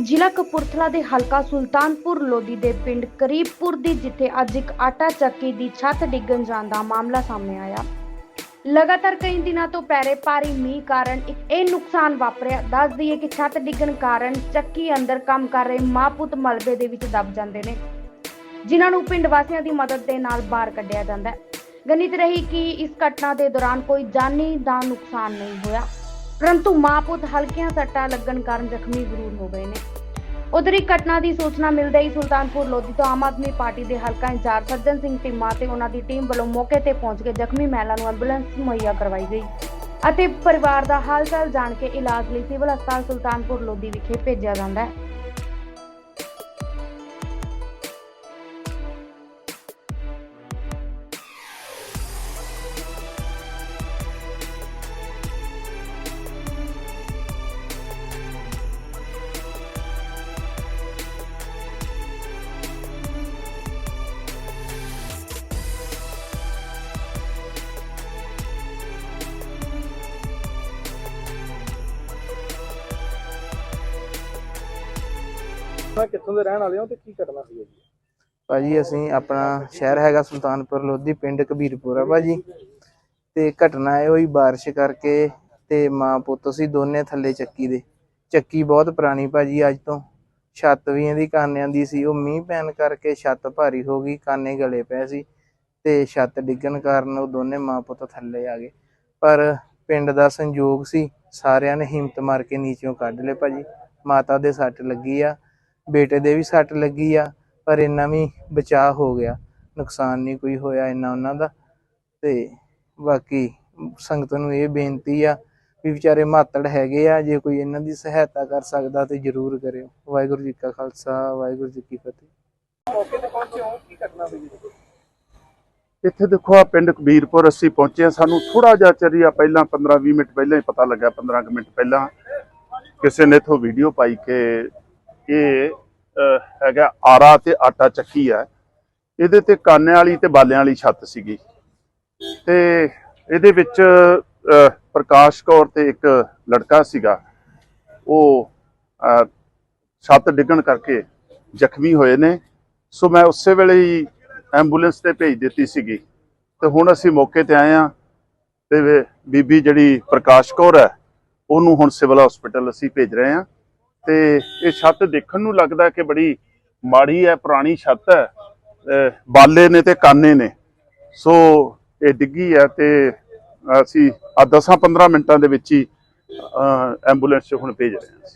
ਜ਼ਿਲ੍ਹਾ ਕਪੂਰਥਲਾ ਦੇ ਹਲਕਾ ਸੁਲਤਾਨਪੁਰ ਲੋਧੀ ਦੇ ਪਿੰਡ ਕਰੀਬਪੁਰ ਦੀ, ਜਿੱਥੇ ਅੱਜ ਇੱਕ ਆਟਾ ਚੱਕੀ ਦੀ ਛੱਤ ਡਿੱਗਣ ਜਾਣ ਦਾ ਮਾਮਲਾ ਸਾਹਮਣੇ ਆਇਆ। ਲਗਾਤਾਰ ਕਈ ਦਿਨਾਂ ਤੋਂ ਪੈ ਭਾਰੀ ਮੀਂਹ ਕਾਰਨ ਇਹ ਨੁਕਸਾਨ ਵਾਪਰਿਆ। ਦੱਸ ਦਈਏ ਕਿ ਛੱਤ ਡਿੱਗਣ ਕਾਰਨ ਚੱਕੀ ਅੰਦਰ ਕੰਮ ਕਰ ਰਹੇ ਮਾਂ ਪੁੱਤ ਮਲਬੇ ਦੇ ਵਿੱਚ ਦਬ ਜਾਂਦੇ ਨੇ, ਜਿਨ੍ਹਾਂ ਨੂੰ ਪਿੰਡ ਵਾਸੀਆਂ ਦੀ ਮਦਦ ਦੇ ਨਾਲ ਬਾਹਰ ਕੱਢਿਆ ਜਾਂਦਾ ਹੈ। ਗਨਿਤ ਰਹੀ ਕਿ ਇਸ ਘਟਨਾ ਦੇ ਦੌਰਾਨ ਕੋਈ ਜਾਨੀ ਦਾ ਨੁਕਸਾਨ ਨਹੀਂ ਹੋਇਆ, ਪਰੰਤੂ ਮਾਂ ਪੁੱਤ ਹਲਕੀਆਂ ਸੱਟਾਂ ਲੱਗਣ ਕਾਰਨ ਜ਼ਖਮੀ ਜ਼ਰੂਰ ਹੋ ਗਏ ਨੇ। ਉਧਰ ਇੱਕ ਘਟਨਾ ਦੀ ਸੂਚਨਾ ਮਿਲਦੇ ਹੀ ਸੁਲਤਾਨਪੁਰ ਲੋਧੀ ਤੋਂ ਆਮ ਆਦਮੀ ਪਾਰਟੀ ਦੇ ਹਲਕਾ ਇੰਚਾਰਜ ਸੱਜਣ ਸਿੰਘ ਟਿੰਮਾ ਤੇ ਉਹਨਾਂ ਦੀ ਟੀਮ ਵੱਲੋਂ ਮੌਕੇ ਤੇ ਪਹੁੰਚ ਕੇ ਜ਼ਖਮੀ ਮਹਿਲਾ ਨੂੰ ਐਂਬੂਲੈਂਸ ਮੁਹੱਈਆ ਕਰਵਾਈ ਗਈ ਅਤੇ ਪਰਿਵਾਰ ਦਾ ਹਾਲ ਚਾਲ ਜਾਣ ਕੇ ਇਲਾਜ ਲਈ ਸਿਵਲ ਹਸਪਤਾਲ ਸੁਲਤਾਨਪੁਰ ਲੋਧੀ ਵਿਖੇ ਭੇਜਿਆ ਜਾਂਦਾ ਹੈ। ਮੈਂ ਕਿੱਥੋਂ ਦੇ ਰਹਿਣ ਵਾਲੇ ਹੋ ਤੇ ਕੀ ਘਟਨਾ ਸੀ ਜੀ ਭਾਜੀ, ਅਸੀਂ ਆਪਣਾ ਸ਼ਹਿਰ ਹੈਗਾ ਸੁਲਤਾਨਪੁਰ ਲੋਧੀ, ਪਿੰਡ ਕਬੀਰਪੁਰ ਭਾਜੀ। ਤੇ ਘਟਨਾ ਇਹ ਹੋਈ ਬਾਰਿਸ਼ ਕਰਕੇ ਤੇ ਮਾਂ ਪੁੱਤ ਸੀ ਦੋਨੇ ਥੱਲੇ ਚੱਕੀ ਦੇ। ਚੱਕੀ ਬਹੁਤ ਪੁਰਾਣੀ ਭਾਜੀ ਅੱਜ ਤੋਂ। ਛੱਤ ਵੀ ਇਹਦੀ ਕਾਨਿਆਂ ਦੀ ਸੀ। ਉਹ ਮੀਂਹ ਪੈਣ ਕਰਕੇ ਛੱਤ ਭਾਰੀ ਹੋ ਗਈ, ਕਾਨੇ ਗਲੇ ਪਏ ਸੀ ਤੇ ਛੱਤ ਡਿੱਗਣ ਕਾਰਨ ਉਹ ਦੋਨੇ ਮਾਂ ਪੁੱਤ ਥੱਲੇ ਆ ਗਏ। ਪਰ ਪਿੰਡ ਦਾ ਸੰਯੋਗ ਸੀ, ਸਾਰਿਆਂ ਨੇ ਹਿੰਮਤ ਮਾਰ ਕੇ ਨੀਚੋਂ ਕੱਢ ਲਏ ਭਾਜੀ। ਮਾਤਾ ਦੇ ਸੱਟ ਲੱਗੀ ਆ। ਬੇਟੇ ਦੇ ਵੀ ਸੱਟ ਲੱਗੀ ਆ ਪਰ ਇੰਨਾ ਵੀ ਬਚਾਅ ਹੋ ਗਿਆ। ਨੁਕਸਾਨ ਨਹੀਂ ਕੋਈ ਹੋਇਆ ਇੰਨਾ ਉਹਨਾਂ ਦਾ। ਤੇ ਬਾਕੀ ਸੰਗਤ ਨੂੰ ਇਹ ਬੇਨਤੀ ਆ ਵੀ ਵਿਚਾਰੇ ਮਾਤੜ ਹੈਗੇ ਆ ਜੇ ਕੋਈ ਇਹਨਾਂ ਦੀ ਸਹਾਇਤਾ ਕਰ ਸਕਦਾ ਤੇ ਜਰੂਰ ਕਰਿਓ। ਵਾਹਿਗੁਰੂ ਜੀ ਕਾ ਖਾਲਸਾ ਵਾਹਿਗੁਰੂ ਜੀ ਕੀ ਫਤਿਹ। ਮੌਕੇ ਤੇ ਪਹੁੰਚੇ ਹੋ ਕੀ ਘਟਨਾ ਹੋਈ ਜੀ? ਇੱਥੇ ਦੇਖੋ ਆ ਪਿੰਡ ਕਬੀਰਪੁਰ ਅਸੀਂ ਪਹੁੰਚੇ ਹਾਂ। ਸਾਨੂੰ ਥੋੜਾ ਜਿਹਾ ਚਰਿਆ ਪਹਿਲਾਂ 15-20 ਮਿੰਟ ਪਹਿਲਾਂ ਹੀ ਪਤਾ ਲੱਗਾ 15 ਕੁ ਮਿੰਟ ਪਹਿਲਾਂ। ਕਿਸੇ ਨੇ ਇਥੋਂ ਵੀਡੀਓ ਪਾਈ ਕਿ ਇਹ ਹੈਗਾ ਆਰਾ ਤੇ ਆਟਾ ਚੱਕੀ ਹੈ। ਇਹਦੇ ਤੇ ਕਾਨਿਆਂ ਵਾਲੀ ਤੇ ਬਾਲਿਆਂ ਵਾਲੀ ਛੱਤ ਸੀਗੀ। ਤੇ ਇਹਦੇ ਵਿੱਚ ਪ੍ਰਕਾਸ਼ ਕੌਰ ਤੇ ਇੱਕ ਲੜਕਾ ਸੀਗਾ। ਉਹ ਛੱਤ ਡਿੱਗਣ ਕਰਕੇ ਜ਼ਖਮੀ ਹੋਏ ਨੇ। ਸੋ ਮੈਂ ਉਸੇ ਵੇਲੇ ਹੀ ਐਂਬੂਲੈਂਸ ਤੇ ਭੇਜ ਦਿੱਤੀ ਸੀਗੀ। ਤੇ ਹੁਣ ਅਸੀਂ ਮੌਕੇ ਤੇ ਆਏ ਆ ਤੇ ਬੀਬੀ ਜਿਹੜੀ ਪ੍ਰਕਾਸ਼ ਕੌਰ ਹੈ, ਉਹਨੂੰ ਹੁਣ ਸਿਵਲ ਹਸਪੀਟਲ ਅਸੀਂ ਭੇਜ ਰਹੇ ਆ ਤੇ ਇਹ ਛੱਤ ਦੇਖਣ ਨੂੰ ਲੱਗਦਾ ਕਿ ਬੜੀ ਮਾੜੀ ਹੈ, ਪੁਰਾਣੀ ਛੱਤ ਹੈ। ਬਾਲੇ ਨੇ ਤੇ ਕਾਨੇ ਨੇ। ਸੋ ਇਹ ਡਿੱਗੀ ਹੈ ਤੇ ਅਸੀਂ ਆ 10-15 ਮਿੰਟਾਂ ਦੇ ਵਿੱਚ ਹੀ, ਅਹ ਐਂਬੂਲੈਂਸ 'ਚ ਹੁਣ ਭੇਜ ਰਹੇ ਹਾਂ